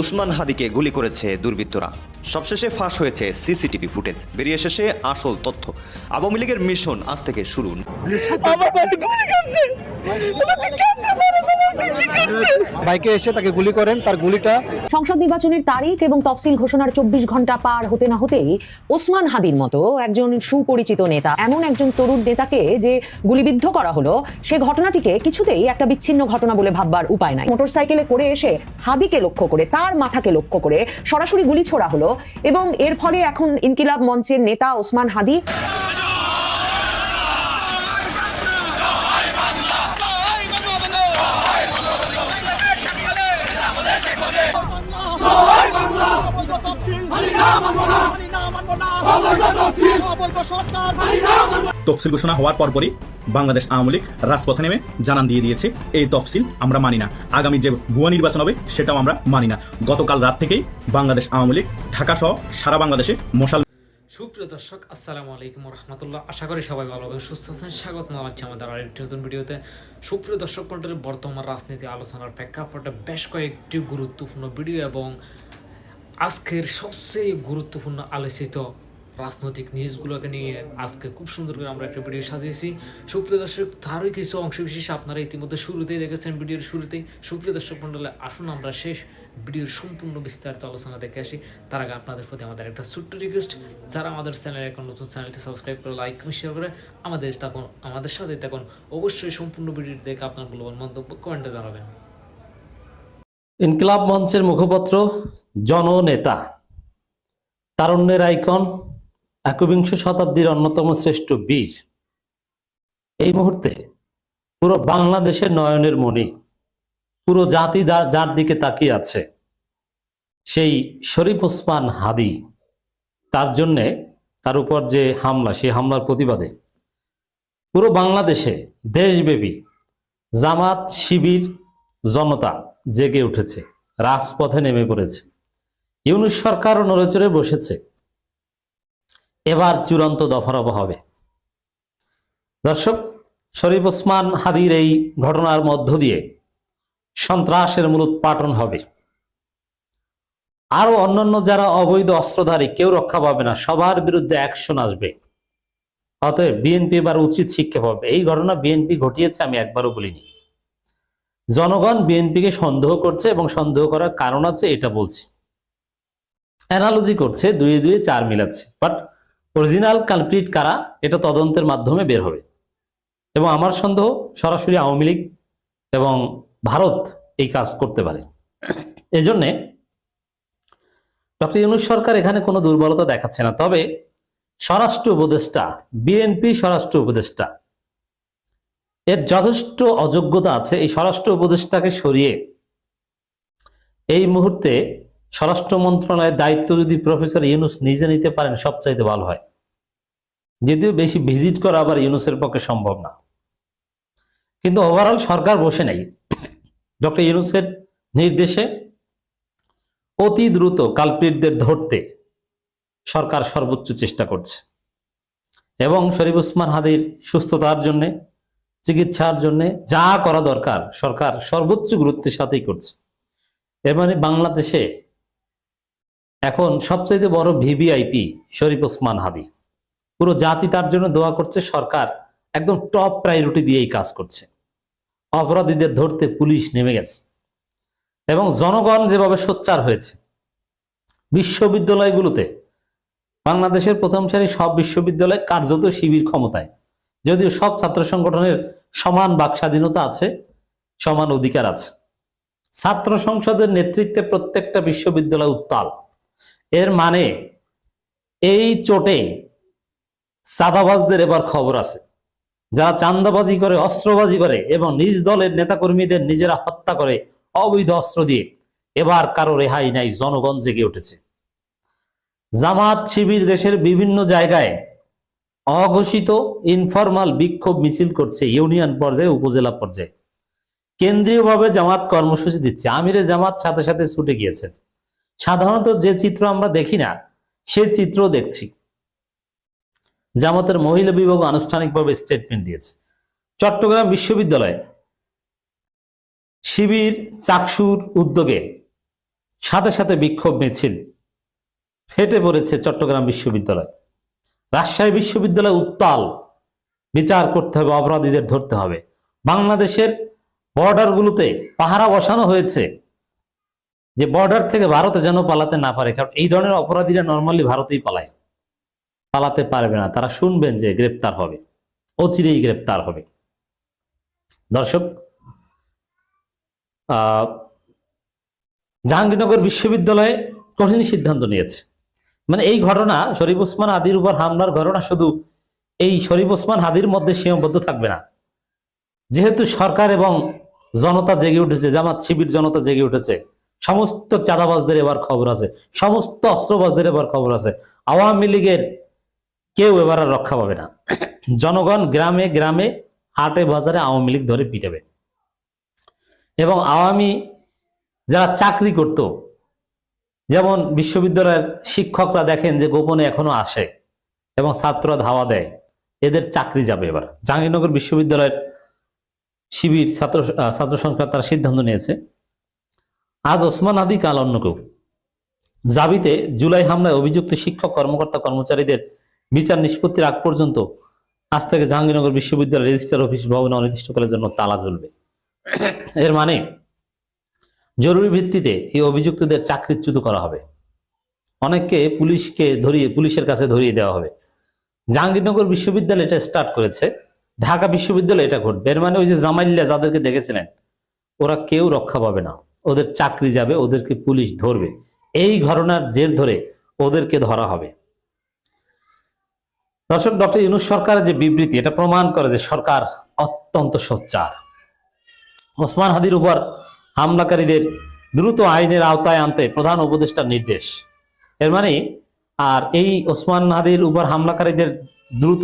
উসমান হাদিকে গুলি করেছে দুর্বৃত্তরা। সবশেষে ফাঁস হয়েছে সিসিটিভি ফুটেজ। বেরিয়ে এসেছে আসল তথ্য। আওয়ামী লীগের মিশন আজ থেকে শুরু। বাইকে এসে তাকে গুলি করেন, তার গুলিটা সংসদ নির্বাচনের তারিখ এবং তফসিল ঘোষণার চব্বিশ ঘণ্টা পার হতে না হতেই ওসমান হাদির মতো একজন সুপরিচিত নেতা, এমন একজন তরুণ নেতাকে যে গুলিবিদ্ধ করা হলো, সে ঘটনাটিকে কিছুতেই একটা বিচ্ছিন্ন ঘটনা বলে ভাববার উপায় নাই। মোটরসাইকেলে করে এসে হাদিকে লক্ষ্য করে, তার মাথাকে লক্ষ্য করে সরাসরি গুলি ছোড়া হলো এবং এর ফলে এখন ইনকিলাব মঞ্চের নেতা ওসমান হাদি তফসিল ঘোষণা হওয়ার পরপরই বাংলাদেশ আওয়ামী লীগ রাজপথে নেমে জানান দিয়ে দিয়েছে, এই তফসিল আমরা মানি না। আগামী যে ভুয়া নির্বাচন হবে, সেটাও আমরা মানি না। গতকাল রাত থেকেই বাংলাদেশ আওয়ামী লীগ, ঢাকা সহ সারা বাংলাদেশে মশাল সুপ্রিয় দর্শক, আসসালামু আলাইকুম রহমতুল্লাহ আশা করি সবাই ভালো হবে সুস্থ আছেন। স্বাগত জানাচ্ছি আমাদের আরেকটি নতুন ভিডিওতে। সুপ্রিয় দর্শক মন্ডলের বর্তমান রাজনীতি আলোচনার প্রেক্ষাপটে বেশ কয়েকটি গুরুত্বপূর্ণ ভিডিও এবং আজকের সবচেয়ে গুরুত্বপূর্ণ আলোচিত রাজনৈতিক নিউজগুলোকে নিয়ে আজকে খুব সুন্দর করে আমরা একটা ভিডিও সাজিয়েছি। সুপ্রিয় দর্শক, তারই কিছু অংশ বিশেষ আপনারা ইতিমধ্যে শুরুতেই দেখেছেন ভিডিওর শুরুতেই। সুপ্রিয় দর্শক মন্ডলে আসুন, আমরা শেষ ভিডিওর সম্পূর্ণ বিস্তারিত আলোচনা দেখে আসি। তার আগে আপনাদের প্রতি আমাদের একটা ছোট্ট রিকোয়েস্ট যারা আমাদের চ্যানেলে এখন নতুন চ্যানেলটি সাবস্ক্রাইব করে লাইক শেয়ার করে আমাদের তখন আমাদের সাথে তখন অবশ্যই সম্পূর্ণ ভিডিওটি দেখে আপনার মূল্যবান মন্তব্য কমেন্টে জানাবেন। ইনকিলাব মঞ্চের মুখপত্র, জননেতা, তারুণ্যের আইকন, একবিংশ শতাব্দীর অন্যতম শ্রেষ্ঠ বীর। এই মুহূর্তে পুরো বাংলাদেশের নয়নের মণি, পুরো জাতি যার দিকে তাকিয়ে আছে, সেই শরীফ ওসমান হাদি, তার জন্যে, তার উপর যে হামলা, সেই হামলার প্রতিবাদে পুরো বাংলাদেশে দেশব্যাপী জামাত শিবির জনতা জেগে উঠেছে, রাজপথে নেমে পড়েছে। ইউনুস সরকার নড়েচড়ে বসেছে। এবার চূড়ান্ত দফারফা হবে। দর্শক, শরীফ ওসমান হাদির এই ঘটনার মধ্য দিয়ে সন্ত্রাসের মূল উৎপাটন হবে। আরও অন্যান্য যারা অবৈধ অস্ত্রধারী, কেউ রক্ষা পাবে না, সবার বিরুদ্ধে অ্যাকশন আসবে। অতএব বিএনপি এবার উচিত শিক্ষা পাবে। এই ঘটনা বিএনপি ঘটিয়েছে, আমি একবারও বলিনি। জনগণ বিএনপিকে সন্দেহ করছে এবং সন্দেহ করার কারণ আছে এটা বলছি। অ্যানালজি করছে, দুয়ে দুয়ে চার মিলাচ্ছে। বাট অরিজিনাল কালপ্রিট কারা, এটা তদন্তের মাধ্যমে বের হবে। এবং আমার সন্দেহ, সরাসরি আওয়ামী লীগ এবং ভারত এই কাজ করতে পারে। এজন্যে ডক্টর ইউনুস সরকার এখানে কোনো দুর্বলতা দেখাচ্ছে না। তবে স্বরাষ্ট্র উপদেষ্টা, বিএনপি স্বরাষ্ট্র উপদেষ্টা এর যথেষ্ট অযোগ্যতা আছে এই স্বরাষ্ট্র উপদেষ্টাকে সরিয়ে। এই মুহূর্তে স্বরাষ্ট্র মন্ত্রণালয়ের দায়িত্ব যদি প্রফেসর ইউনুস নিজে নিতে পারেন, সবচাইতে ভালো হয়। যদিও বেশি ভিজিট করা আবার ইউনুসের পক্ষে সম্ভব না। কিন্তু ওভারঅল সরকার বসে নাই। ডক্টর ইউনুসের নির্দেশে অতি দ্রুত কালপ্রিটদের ধরতে সরকার সর্বোচ্চ চেষ্টা করছে। এবং শরীফ উসমান হাদির সুস্থতার জন্যে চিকিৎসার জন্য যা করা দরকার, সরকার সর্বোচ্চ গুরুত্বের সাথেই করছে। এর মানে বাংলাদেশে এখন সবচেয়ে বড় ভিভিআইপি শরীফ ওসমান হাবি পুরো জাতি তার জন্য দোয়া করছে, সরকার একদম টপ প্রায়োরিটি দিয়ে এই কাজ করছে। অপরাধীদের ধরতে পুলিশ নেমে গেছে এবং জনগণ যেভাবে সোচ্চার হয়েছে, বিশ্ববিদ্যালয়গুলোতে, বাংলাদেশের প্রথম সারি সব বিশ্ববিদ্যালয় কার্যত শিবির ক্ষমতায়। যদিও সব ছাত্র সংগঠনের সমান বাক স্বাধীনতা আছে, সমান অধিকার আছে। ছাত্র সংসদের নেতৃত্বে প্রত্যেকটা বিশ্ববিদ্যালয় উত্তাল। এর মানে এই চোটে চাঁদাবাজদের এবার খবর আছে। যারা চান্দাবাজি করে, অস্ত্রবাজি করে এবং নিজ দলের নেতাকর্মীদের নিজেরা হত্যা করে, অবৈধ অস্ত্র দিয়ে এবার কারও রেহাই নাই, জনগণ জেগে উঠেছে। জামাত শিবির দেশের বিভিন্ন জায়গায় অঘোষিত ইনফরমাল বিক্ষোভ মিছিল করছে ইউনিয়ন পর্যায়ে, উপজেলা পর্যায়ে। কেন্দ্রীয়ভাবে জামাত কর্মসূচি দিচ্ছে। আমিরে জামাত সাথে সাথে ছুটে গিয়েছেন। সাধারণত যে চিত্র আমরা দেখি না, সে চিত্র দেখছি। জামাতের মহিলা বিভাগ আনুষ্ঠানিকভাবে স্টেটমেন্ট দিয়েছে। চট্টগ্রাম বিশ্ববিদ্যালয়ে শিবির চাকসুর উদ্যোগে সাথে সাথে বিক্ষোভ মিছিল ফেটে পড়েছে চট্টগ্রাম বিশ্ববিদ্যালয়। রাজশাহী বিশ্ববিদ্যালয় উত্তাল। বিচার করতে হবে অপরাধীদের ধরতে হবে। বাংলাদেশের বর্ডারগুলোতে পাহারা বসানো হয়েছে যে বর্ডার থেকে ভারতে যেন পালাতে না পারে কারণ এই ধরনের অপরাধীরা নর্মালি ভারতেই পালায়। পালাতে পারবে না তারা শুনবেন যে গ্রেপ্তার হবে অচিরেই গ্রেপ্তার হবে। দর্শক আহ, জাহাঙ্গীরনগর বিশ্ববিদ্যালয়ে কঠিন সিদ্ধান্ত নিয়েছে। মানে এই ঘটনা শরীফ ওসমান হাদির উপর হামলার ঘটনা শুধু এই শরীফ ওসমান হাদির মধ্যে সীমাবদ্ধ থাকবে না। যেহেতু সরকার এবং জনতা জেগে উঠেছে, জামাত শিবির জনতা জেগে উঠেছে, সমস্ত চাঁদাবাজদের এবার খবর আছে, সমস্ত অস্ত্রবাজদের এবার খবর আছে, আওয়ামী লীগের কেউ এবার আর রক্ষা পাবে না। জনগণ গ্রামে গ্রামে, হাটে বাজারে আওয়ামী লীগ ধরে পিটাবে। এবং আওয়ামী যারা চাকরি করত যেমন বিশ্ববিদ্যালয়ের শিক্ষকরা দেখেন যে গোপনে এখনও আসে এবং ছাত্ররা ধাওয়া দেয়, এদের চাকরি যাবে এবার। জাহাঙ্গীরনগর বিশ্ববিদ্যালয়ের শিবির ছাত্র ছাত্র সংখ্যা তারা সিদ্ধান্ত নিয়েছে। আজ ওসমান আদি কাল অন্য কেউ। জাবিতে জুলাই হামলায় অভিযুক্ত শিক্ষক, কর্মকর্তা, কর্মচারীদের বিচার নিষ্পত্তির আগ পর্যন্ত আজ থেকে জাহাঙ্গীরনগর বিশ্ববিদ্যালয় রেজিস্ট্রার অফিস ভবনে অনির্দিষ্টকালের জন্য তালা ঝুলবে এর মানে জরুরি ভিত্তিতে এই অভিযুক্তদের চাকরিচ্যুত করা হবে। অনেককে পুলিশকে ধরিয়ে, পুলিশের কাছে ধরিয়ে দেওয়া হবে। জাহাঙ্গীরনগর বিশ্ববিদ্যালয় এটা স্টার্ট করেছে। ঢাকা বিশ্ববিদ্যালয় এটা ঘটবে। এর মানে ওই যে জামাইল্লা যাদেরকে দেখেছিলেন, ওরা কেউ রক্ষা পাবে না। ওদের চাকরি যাবে, ওদেরকে পুলিশ ধরবে। এই ঘটনার জের ধরে ওদেরকে ধরা হবে। দর্শক, ডক্টর ইউনুস সরকারের যে বিবৃতি, এটা প্রমাণ করে যে সরকার অত্যন্ত সোচ্চার। ওসমান হাদির উপর হামলাকারীদের দ্রুত আইনের আওতায় আনতে প্রধান উপদেষ্টার নির্দেশ। এর মানে আর এই ওসমান হাদির উপর হামলাকারীদের দ্রুত